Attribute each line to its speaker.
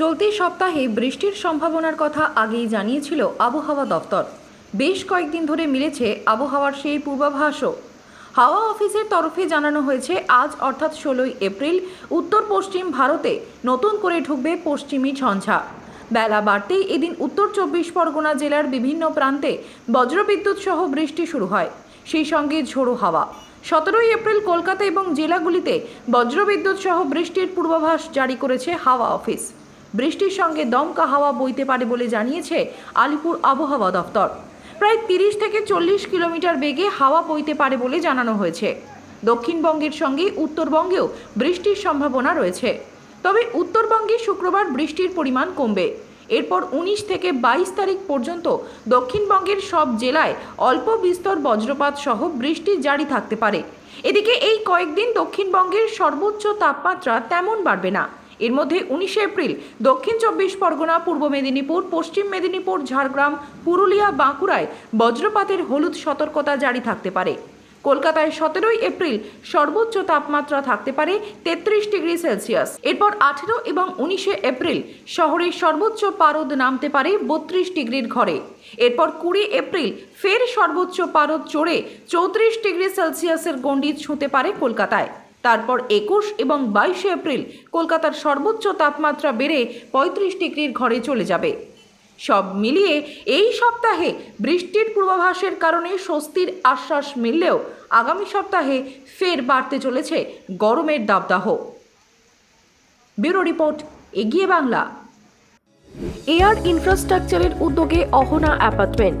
Speaker 1: চলতি সপ্তাহে বৃষ্টির সম্ভাবনার কথা আগেই জানিয়েছিল আবহাওয়া দপ্তর। বেশ কয়েকদিন ধরে মিলেছে আবহাওয়ার সেই পূর্বাভাসও। হাওয়া অফিসের তরফে জানানো হয়েছে, আজ অর্থাৎ ষোলোই এপ্রিল উত্তর পশ্চিম ভারতে নতুন করে ঢুকবে পশ্চিমী ঝঞ্ঝা। বেলা বাড়তেই এদিন উত্তর চব্বিশ পরগনা জেলার বিভিন্ন প্রান্তে বজ্রবিদ্যুৎ সহ বৃষ্টি শুরু হয়। সেই সঙ্গে ঝোড়ো হাওয়া। সতেরোই এপ্রিল কলকাতা এবং জেলাগুলিতে বজ্রবিদ্যুৎ সহ বৃষ্টির পূর্বাভাস জারি করেছে হাওয়া অফিস। বৃষ্টির সঙ্গে দমকা হাওয়া বইতে পারে বলে জানিয়েছে আলিপুর আবহাওয়া দফতর প্রায় তিরিশ থেকে চল্লিশ কিলোমিটার বেগে হাওয়া বইতে পারে বলে জানানো হয়েছে। দক্ষিণবঙ্গের সঙ্গে উত্তরবঙ্গেও বৃষ্টির সম্ভাবনা রয়েছে। তবে উত্তরবঙ্গে শুক্রবার বৃষ্টির পরিমাণ কমবে। এরপর উনিশ থেকে বাইশ তারিখ পর্যন্ত দক্ষিণবঙ্গের সব জেলায় অল্প বিস্তর বজ্রপাত সহ বৃষ্টি জারি থাকতে পারে। এদিকে এই কয়েকদিন দক্ষিণবঙ্গের সর্বোচ্চ তাপমাত্রা তেমন বাড়বে না। এর মধ্যে উনিশে এপ্রিল দক্ষিণ চব্বিশ পরগনা, পূর্ব মেদিনীপুর, পশ্চিম মেদিনীপুর, ঝাড়গ্রাম, পুরুলিয়া, বাঁকুড়ায় বজ্রপাতের হলুদ সতর্কতা জারি থাকতে পারে। কলকাতায় সতেরোই এপ্রিল সর্বোচ্চ তাপমাত্রা থাকতে পারে তেত্রিশ ডিগ্রি সেলসিয়াস। এরপর আঠেরো এবং উনিশে এপ্রিল শহরের সর্বোচ্চ পারদ নামতে পারে বত্রিশ ডিগ্রির ঘরে। এরপর কুড়ি এপ্রিল ফের সর্বোচ্চ পারদ চড়ে চৌত্রিশ ডিগ্রি সেলসিয়াসের গণ্ডি ছুঁতে পারে কলকাতায়। তারপর একুশ এবং বাইশে এপ্রিল কলকাতার সর্বোচ্চ তাপমাত্রা বেড়ে পঁয়ত্রিশ ডিগ্রির ঘরে চলে যাবে। সব মিলিয়ে এই সপ্তাহে বৃষ্টির পূর্বাভাসের কারণে স্বস্তির আশ্বাস মিললেও আগামী সপ্তাহে ফের বাড়তে চলেছে গরমের দাবদাহ। ব্যুরো রিপোর্ট, এগিয়ে বাংলা।
Speaker 2: এয়ার ইনফ্রাস্ট্রাকচারের উদ্যোগে অহনা অ্যাপার্টমেন্ট।